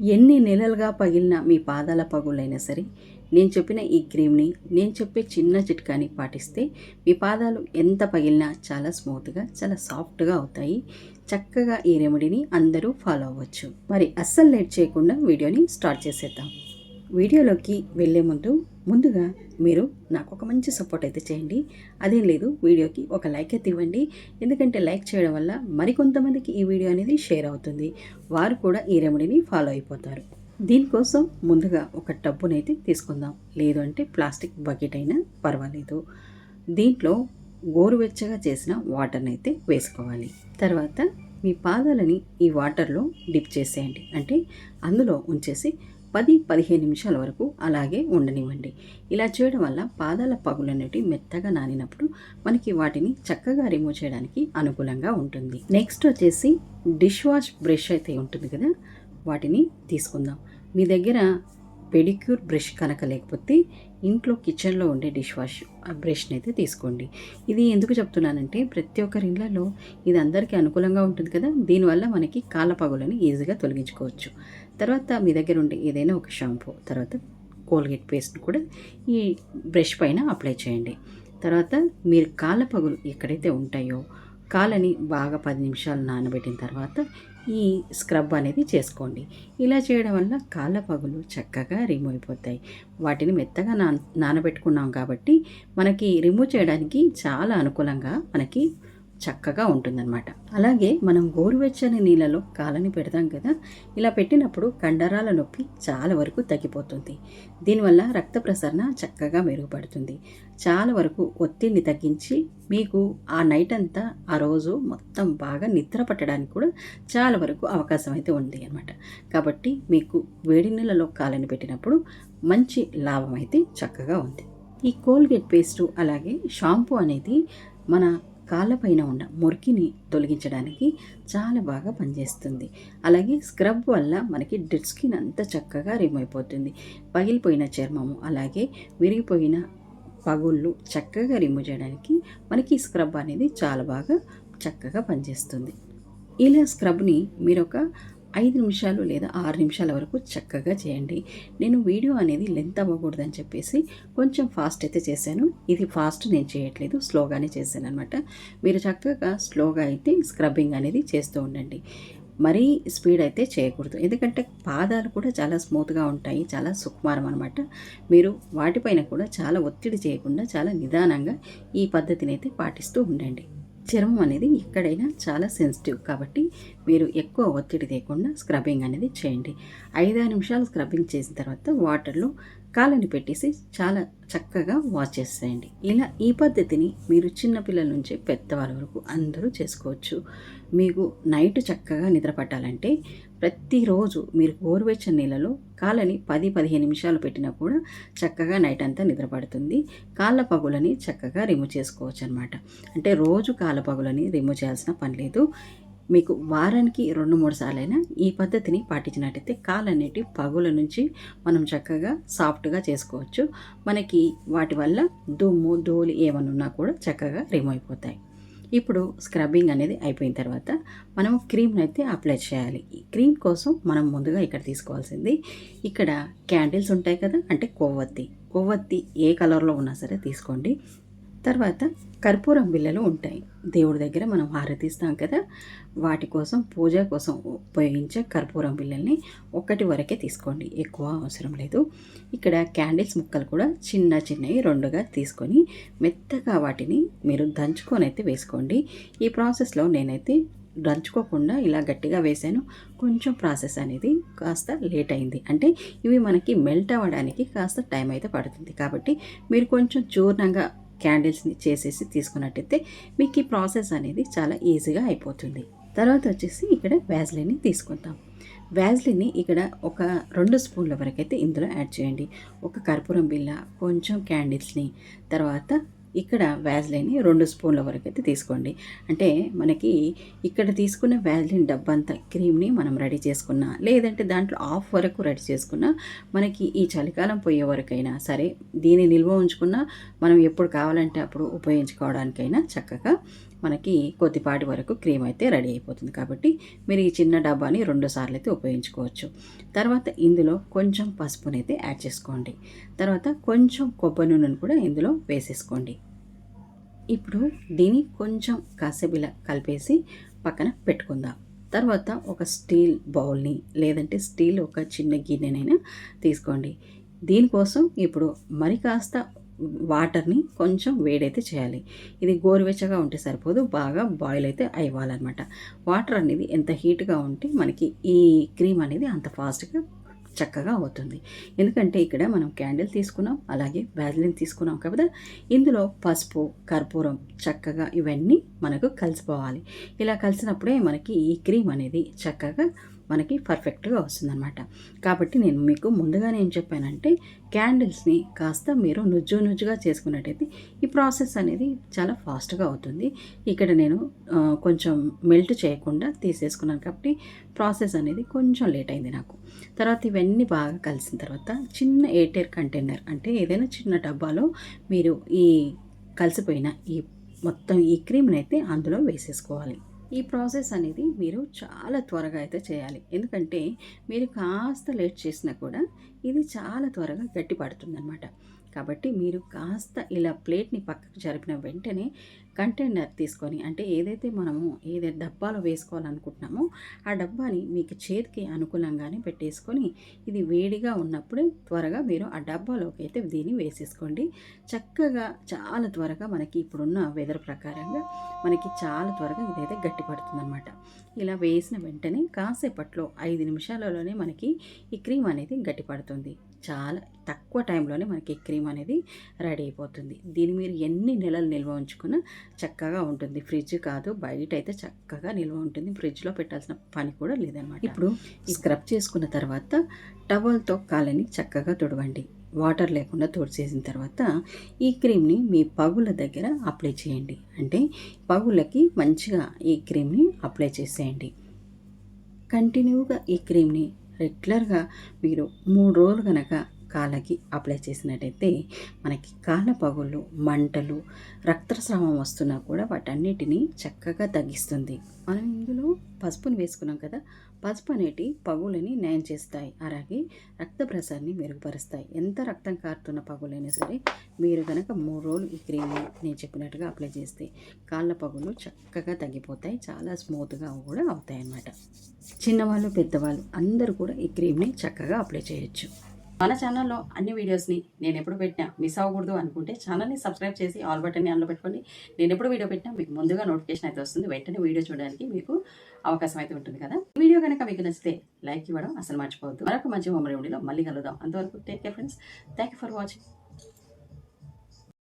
ఎన్ని నెలలుగా పగిలిన మీ పాదాల పగులైనా సరే నేను చెప్పిన ఈ క్రీమ్ని నేను చెప్పే చిన్న చిట్కాని పాటిస్తే మీ పాదాలు ఎంత పగిలినా చాలా స్మూత్గా చాలా సాఫ్ట్గా అవుతాయి. చక్కగా ఈ రెమెడీని అందరూ ఫాలో అవ్వచ్చు. మరి అస్సలు లేట్ చేయకుండా వీడియోని స్టార్ట్ చేసేద్దాం. వీడియోలోకి వెళ్ళే ముందు ముందుగా మీరు నాకు ఒక మంచి సపోర్ట్ అయితే చేయండి. అదేం లేదు వీడియోకి ఒక లైక్ అయితే ఇవ్వండి. ఎందుకంటే లైక్ చేయడం వల్ల మరికొంతమందికి ఈ వీడియో అనేది షేర్ అవుతుంది. వారు కూడా ఈ రెమెడీని ఫాలో అయిపోతారు. దీనికోసం ముందుగా ఒక టబ్బునైతే తీసుకుందాం. లేదు అంటే ప్లాస్టిక్ బకెట్ అయినా పర్వాలేదు. దీంట్లో గోరువెచ్చగా చేసిన వాటర్ని అయితే వేసుకోవాలి. తర్వాత మీ పాదాలని ఈ వాటర్లో డిప్ చేసేయండి. అంటే అందులో ఉంచేసి పది పదిహేను నిమిషాల వరకు అలాగే ఉండనివ్వండి. ఇలా చేయడం వల్ల పాదాల పగులు అనేవి మెత్తగా నానినప్పుడు మనకి వాటిని చక్కగా రిమూవ్ చేయడానికి అనుకూలంగా ఉంటుంది. నెక్స్ట్ వచ్చేసి డిష్ వాష్ బ్రష్ అయితే ఉంటుంది కదా వాటిని తీసుకుందాం. మీ దగ్గర పెడిక్యూర్ బ్రష్ కనుక లేకపోతే ఇంట్లో కిచెన్లో ఉండే డిష్ వాష్ ఆ బ్రష్ని అయితే తీసుకోండి. ఇది ఎందుకు చెప్తున్నానంటే ప్రతి ఒక్కరి ఇళ్ళలో ఇది అందరికీ అనుకూలంగా ఉంటుంది కదా దీనివల్ల మనకి కాళ్ళ పగులని ఈజీగా తొలగించుకోవచ్చు. తర్వాత మీ దగ్గర ఉండే ఏదైనా ఒక షాంపూ తర్వాత కోల్గేట్ పేస్ట్ కూడా ఈ బ్రష్ పైన అప్లై చేయండి. తర్వాత మీరు కాళ్ళ పగులు ఎక్కడైతే ఉంటాయో కాళ్ళని బాగా పది నిమిషాలు నానబెట్టిన తర్వాత ఈ స్క్రబ్ అనేది చేసుకోండి. ఇలా చేయడం వల్ల కాళ్ళ పగులు చక్కగా రిమూవ్ అయిపోతాయి. వాటిని మెత్తగా నాన నానబెట్టుకున్నాం కాబట్టి మనకి రిమూవ్ చేయడానికి చాలా అనుకూలంగా మనకి చక్కగా ఉంటుందన్నమాట. అలాగే మనం గోరువెచ్చని నీళ్ళలో కాలని పెడతాం కదా ఇలా పెట్టినప్పుడు కండరాల నొప్పి చాలా వరకు తగ్గిపోతుంది. దీనివల్ల రక్త ప్రసరణ చక్కగా మెరుగుపడుతుంది. చాలా వరకు ఒత్తిడిని తగ్గించి మీకు ఆ నైట్ అంతా ఆ రోజు మొత్తం బాగా నిద్ర పట్టడానికి కూడా చాలా వరకు అవకాశం అయితే ఉంది అనమాట కాబట్టి మీకు వేడి నీళ్ళలో కాలని పెట్టినప్పుడు మంచి లాభం అయితే చక్కగా ఉంది. ఈ కోల్గేట్ పేస్టు అలాగే షాంపూ అనేది మన కాళ్ళపైన ఉన్న మురికిని తొలగించడానికి చాలా బాగా పనిచేస్తుంది. అలాగే స్క్రబ్ వల్ల మనకి డెడ్ స్కిన్ అంతా చక్కగా రిమూవ్ అయిపోతుంది. పగిలిపోయిన చర్మము అలాగే విరిగిపోయిన పగుళ్ళు చక్కగా రిమూవ్ చేయడానికి మనకి స్క్రబ్ అనేది చాలా బాగా చక్కగా పనిచేస్తుంది. ఇలా స్క్రబ్ని మీరు ఒక ఐదు నిమిషాలు లేదా ఆరు నిమిషాల వరకు చక్కగా చేయండి. నేను వీడియో అనేది లెంత్ అవ్వకూడదని చెప్పేసి కొంచెం ఫాస్ట్ అయితే చేశాను. ఇది ఫాస్ట్ నేను చేయట్లేదు స్లోగానే చేశాను అనమాట మీరు చక్కగా స్లోగా అయితే స్క్రబ్బింగ్ అనేది చేస్తూ ఉండండి. మరీ స్పీడ్ అయితే చేయకూడదు. ఎందుకంటే పాదాలు కూడా చాలా స్మూత్గా ఉంటాయి చాలా సుకుమారం అనమాట మీరు వాటిపైన కూడా చాలా ఒత్తిడి చేయకుండా చాలా నిదానంగా ఈ పద్ధతిని అయితే పాటిస్తూ ఉండండి. చర్మం అనేది ఎక్కడైనా చాలా సెన్సిటివ్ కాబట్టి మీరు ఎక్కువ ఒత్తిడి లేకుండా స్క్రబ్బింగ్ అనేది చేయండి. ఐదారు నిమిషాలు స్క్రబ్బింగ్ చేసిన తర్వాత వాటర్లో కాళ్ళని పెట్టేసి చాలా చక్కగా వాష్ చేసేయండి. ఇలా ఈ పద్ధతిని మీరు చిన్నపిల్లల నుంచి పెద్దవాళ్ళ వరకు అందరూ చేసుకోవచ్చు. మీకు నైట్ చక్కగా నిద్ర పట్టాలంటే ప్రతిరోజు మీరు గోరువెచ్చని నీళ్ళలో కాళ్ళని పది పదిహేను నిమిషాలు పెట్టినా కూడా చక్కగా నైట్ అంతా నిద్రపడుతుంది కాళ్ళ పగులని చక్కగా రిమూవ్ చేసుకోవచ్చు అనమాట అంటే రోజు కాళ్ళ పగులని రిమూవ్ చేయాల్సిన పని లేదు. మీకు వారానికి రెండు మూడు సార్లైనా ఈ పద్ధతిని పాటించినట్టయితే కాళ్ళన్నిటి పగుల నుంచి మనం చక్కగా సాఫ్ట్గా చేసుకోవచ్చు. మనకి వాటి వల్ల దుమ్ము ధూళి ఏమన్నా ఉన్నా కూడా చక్కగా రిమూవ్ అయిపోతాయి. ఇప్పుడు స్క్రబ్బింగ్ అనేది అయిపోయిన తర్వాత మనం క్రీమ్ని అయితే అప్లై చేయాలి. ఈ క్రీమ్ కోసం మనం ముందుగా ఇక్కడ తీసుకోవాల్సింది ఇక్కడ క్యాండిల్స్ ఉంటాయి కదా అంటే కొవ్వొత్తి. కొవ్వొత్తి ఏ కలర్లో ఉన్నా సరే తీసుకోండి. తర్వాత కర్పూరం బిళ్ళలు ఉంటాయి. దేవుడి దగ్గర మనం హారతిస్తాం కదా. వాటి కోసం పూజ కోసం ఉపయోగించే కర్పూరం బిళ్ళల్ని ఒకటి వరకే తీసుకోండి. ఎక్కువ అవసరం లేదు. ఇక్కడ క్యాండిల్స్ ముక్కలు కూడా చిన్న చిన్నవి రెండుగా తీసుకొని మెత్తగా వాటిని మీరు దంచుకొని అయితే వేసుకోండి. ఈ ప్రాసెస్లో నేనైతే దంచుకోకుండా ఇలా గట్టిగా వేసాను కొంచెం ప్రాసెస్ అనేది కాస్త లేట్ అయింది. అంటే ఇవి మనకి మెల్ట్ అవ్వడానికి కాస్త టైం అయితే పడుతుంది. కాబట్టి మీరు కొంచెం చూర్ణంగా క్యాండిల్స్ని చేసేసి తీసుకున్నట్టయితే మీకు ఈ ప్రాసెస్ అనేది చాలా ఈజీగా అయిపోతుంది. తర్వాత వచ్చేసి ఇక్కడ వ్యాజ్లిన్ని తీసుకుంటాం. వ్యాజ్లిన్ని ఇక్కడ ఒక రెండు స్పూన్ల వరకు అయితే ఇందులో యాడ్ చేయండి. ఒక కర్పూరం బిల్ల కొంచెం క్యాండిల్స్ని తర్వాత ఇక్కడ వ్యాజ్లైన్ రెండు స్పూన్ల వరకు అయితే తీసుకోండి. అంటే మనకి ఇక్కడ తీసుకున్న వ్యాజ్లైన్ డబ్బంతా క్రీమ్ని మనం రెడీ చేసుకున్నా లేదంటే దాంట్లో ఆఫ్ వరకు రెడీ చేసుకున్నా మనకి ఈ చలికాలం పోయే వరకైనా సరే దీన్ని నిల్వ ఉంచుకున్నా మనం ఎప్పుడు కావాలంటే అప్పుడు ఉపయోగించుకోవడానికైనా చక్కగా మనకి కొద్దిపాటి వరకు క్రీమ్ అయితే రెడీ అయిపోతుంది. కాబట్టి మీరు ఈ చిన్న డబ్బాని రెండు సార్లు అయితే ఉపయోగించుకోవచ్చు. తర్వాత ఇందులో కొంచెం పసుపునైతే యాడ్ చేసుకోండి. తర్వాత కొంచెం కొబ్బరి నూనెను కూడా ఇందులో వేసేసుకోండి. ఇప్పుడు దీన్ని కొంచెం కాసేపు కలిపేసి పక్కన పెట్టుకుందాం. తర్వాత ఒక స్టీల్ బౌల్ని లేదంటే స్టీల్ ఒక చిన్న గిన్నెనైనా తీసుకోండి. దీనికోసం ఇప్పుడు మరి కాస్త వాటర్ని కొంచెం వేడైతే చేయాలి. ఇది గోరువెచ్చగా ఉంటే సరిపోదు బాగా బాయిల్ అయితే అయ్యాలన్నమాట వాటర్ అనేది ఎంత హీట్గా ఉంటే మనకి ఈ క్రీమ్ అనేది అంత ఫాస్ట్గా చక్కగా అవుతుంది. ఎందుకంటే ఇక్కడ మనం క్యాండిల్ తీసుకున్నాం అలాగే వ్యాజ్లిన్ తీసుకున్నాం కాబట్టి ఇందులో పసుపు కర్పూరం చక్కగా ఇవన్నీ మనకు కలిసిపోవాలి. ఇలా కలిసినప్పుడే మనకి ఈ క్రీమ్ అనేది చక్కగా మనకి పర్ఫెక్ట్గా వస్తుందన్నమాట. కాబట్టి నేను మీకు ముందుగానే ఏం చెప్పానంటే క్యాండిల్స్ని కాస్త మీరు నుజ్జు నుజ్జుగా చేసుకున్నట్టయితే ఈ ప్రాసెస్ అనేది చాలా ఫాస్ట్గా అవుతుంది. ఇక్కడ నేను కొంచెం మెల్ట్ చేయకుండా తీసేసుకున్నాను కాబట్టి ప్రాసెస్ అనేది కొంచెం లేట్ అయింది నాకు. తర్వాత ఇవన్నీ బాగా కలిసిన తర్వాత చిన్న ఎయిర్టైర్ కంటైనర్ అంటే ఏదైనా చిన్న డబ్బాలో మీరు ఈ కలిసిపోయిన ఈ మొత్తం ఈ క్రీమ్ని అయితే అందులో వేసేసుకోవాలి. ఈ ప్రాసెస్ అనేది మీరు చాలా త్వరగా అయితే చేయాలి. ఎందుకంటే మీరు కాస్త లేట్ చేసినా కూడా ఇది చాలా త్వరగా గట్టి పడుతుందన్నమాట కాబట్టి మీరు కాస్త ఇలా ప్లేట్ని పక్కకు జరిపిన వెంటనే కంటైనర్ తీసుకొని అంటే ఏదైతే మనము ఏదైతే డబ్బాలో వేసుకోవాలనుకుంటున్నామో ఆ డబ్బాని మీకు చేతికి అనుకూలంగానే పెట్టేసుకొని ఇది వేడిగా ఉన్నప్పుడే త్వరగా మీరు ఆ డబ్బాలోకి అయితే దీన్ని వేసేసుకోండి. చక్కగా చాలా త్వరగా మనకి ఇప్పుడున్న వెదర్ ప్రకారంగా మనకి చాలా త్వరగా ఇదైతే గట్టిపడుతుంది అనమాట ఇలా వేసిన వెంటనే కాసేపట్లో ఐదు నిమిషాలలోనే మనకి ఈ క్రీమ్ అనేది గట్టిపడుతుంది. చాలా తక్కువ టైంలోనే మనకి క్రీమ్ అనేది రెడీ అయిపోతుంది. దీన్ని మీరు ఎన్ని నెలలు నిల్వ ఉంచుకున్నా చక్కగా ఉంటుంది. ఫ్రిడ్జ్ కాదు బయట అయితే చక్కగా నిల్వ ఉంటుంది. ఫ్రిడ్జ్లో పెట్టాల్సిన పని కూడా లేదనమాట ఇప్పుడు స్క్రబ్ చేసుకున్న తర్వాత టవల్తో కాలని చక్కగా తుడవండి. వాటర్ లేకుండా తుడిచేసిన తర్వాత ఈ క్రీమ్ని మీ పగుల దగ్గర అప్లై చేయండి. అంటే పగులకి మంచిగా ఈ క్రీమ్ని అప్లై చేసేయండి. కంటిన్యూగా ఈ క్రీమ్ని రెగ్యులర్గా మీరు మూడు రోజులు కనుక కాళ్ళకి అప్లై చేసినట్టయితే మనకి కాళ్ళ పగుళ్ళు మంటలు రక్తస్రావం వస్తున్నా కూడా వాటన్నిటిని చక్కగా తగ్గిస్తుంది. మనం ఇందులో పసుపుని వేసుకున్నాం కదా పసుపు అనేటి పగులని నయం చేస్తాయి. అలాగే రక్త ప్రసారాన్ని మెరుగుపరుస్తాయి. ఎంత రక్తం కారుతున్న పగులైనా సరే మీరు కనుక మూడు రోజులు ఈ క్రీమ్ నేను చెప్పినట్టుగా అప్లై చేస్తే కాళ్ళ పగులు చక్కగా తగ్గిపోతాయి చాలా స్మూత్గా కూడా అవుతాయి అన్నమాట చిన్నవాళ్ళు పెద్దవాళ్ళు అందరూ కూడా ఈ క్రీమ్ని చక్కగా అప్లై చేయొచ్చు. మన ఛానల్లో అన్ని వీడియోస్ని నేను ఎప్పుడు పెట్టినా మిస్ అవ్వకూడదు అనుకుంటే ఛానల్ని సబ్స్క్రైబ్ చేసి ఆల్ బటన్ని ఆన్లో పెట్టుకోండి. నేను ఎప్పుడు వీడియో పెట్టినా మీకు ముందుగా నోటిఫికేషన్ అయితే వస్తుంది. వెంటనే వీడియో చూడడానికి మీకు అవకాశం అయితే ఉంటుంది కదా? వీడియో కనుక మీకు నచ్చితే లైక్ ఇవ్వడం అసలు మర్చిపోవద్దు. మరొక మంచి మమ్మల్ని వీడియోలో మళ్ళీ కలుద్దాం. అంతవరకు take care friends thank you for watching